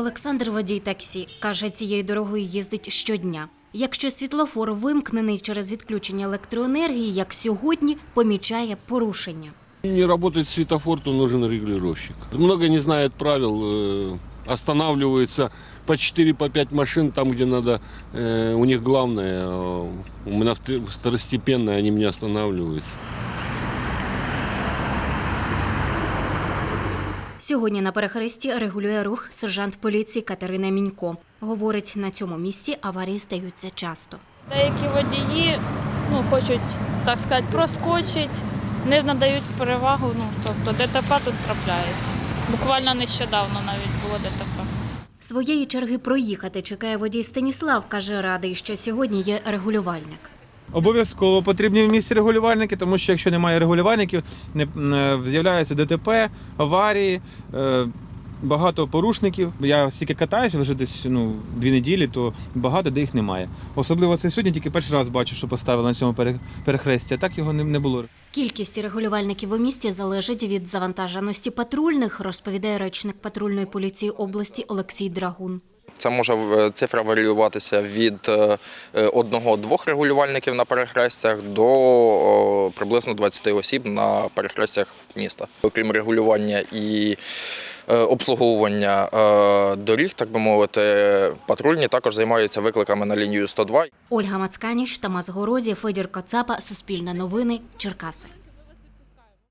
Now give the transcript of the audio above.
Олександр водій таксі каже, цією дорогою їздить щодня. Якщо світлофор вимкнений через відключення електроенергії, як сьогодні, помічає порушення. Не работает светофор, то нужен регулировщик. Много не знает правил, э, останавливаются по 4 по 5 машин там, где надо. Э, У них главное, э, у меня вт- второстепенное, они меня Сьогодні на перехресті регулює рух сержант поліції Катерина Мінько. Говорить, на цьому місці аварії стаються часто. Деякі водії ну, хочуть, так сказати, проскочити, не надають перевагу. Ну, тобто ДТП тут трапляється. Буквально нещодавно навіть було ДТП. Своєї черги проїхати чекає водій Станіслав. каже, радий, що сьогодні є регулювальник. Обов'язково потрібні в місті регулювальники, тому що якщо немає регулювальників, не з'являються ДТП, аварії, е, багато порушників. Я стільки катаюся вже десь ну, дві неділі, то багато де їх немає. Особливо це сьогодні тільки перший раз бачу, що поставили на цьому перехресті, а так його не було. Кількість регулювальників у місті залежить від завантаженості патрульних, розповідає речник патрульної поліції області Олексій Драгун. Це може е, цифра варіюватися від е, е, одного-двох регулювальників на перехрестях до приблизно 20 осіб на перехрестях міста. Окрім регулювання і обслуговування доріг, так би мовити, патрульні також займаються викликами на лінію 102. Ольга Мацканіч, Тамас Горозі, Федір Коцапа, Суспільне новини, Черкаси.